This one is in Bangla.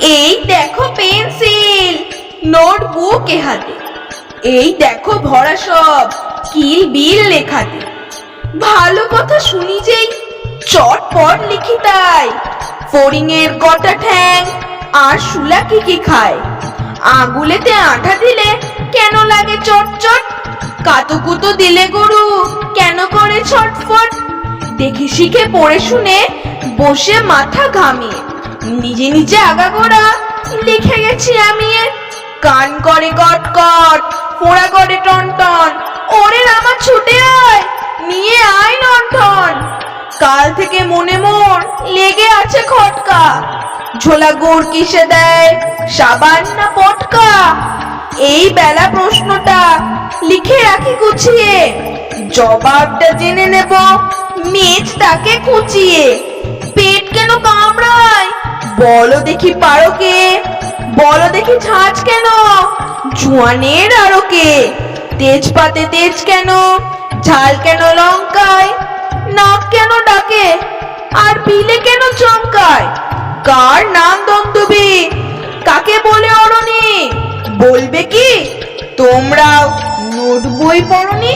এই দেখো পেন্সিল, নোটবুক এ হাতে এই দেখো ভরা সব, কিল বিল লেখাতে। ভালো কথা শুনি যেই, চটপট লিখি তাই। ফড়িংয়ের কটা ঠ্যাং, আর শুলা কি কি খায়? আগুলেতে আঠা দিলে কেন লাগে চটচট? কাতুকুতো দিলে গরু কেন করে ছটফট? দেখে শিখে পড়ে শুনে বসে মাথা ঘামিয়ে। নিজে নিজে আগাগোড়া লিখে গেছি আমি কান করে কট কট ফোড়া করে টন টন, ওরে আমার ছুটে আয়, নিয়ে আয় নন্ঠন কাল থেকে মনে মন লেগে আছে খটকা, ঝোলা গুড় কিসে দেয়, সাবান না পটকা? এই বেলা প্রশ্নটা লিখে রাখি গুছিয়ে, জবাবটা জেনে নেব কুচিয়ে পেট কেন কামড়ায় বলো দেখি পারো কে বলো দেখি ঝাঁজ কেন? জুয়ানের আরও কে তেজপাতে তেজ কেন? ঝাল কেন লঙ্কায়? নাক কেন ডাকে? আর বিলে কেন চমকায়? কার নাম দন্তবি কাকে বলে অরণি? বলবে কি? তোমরাও নোট বই পড়নি?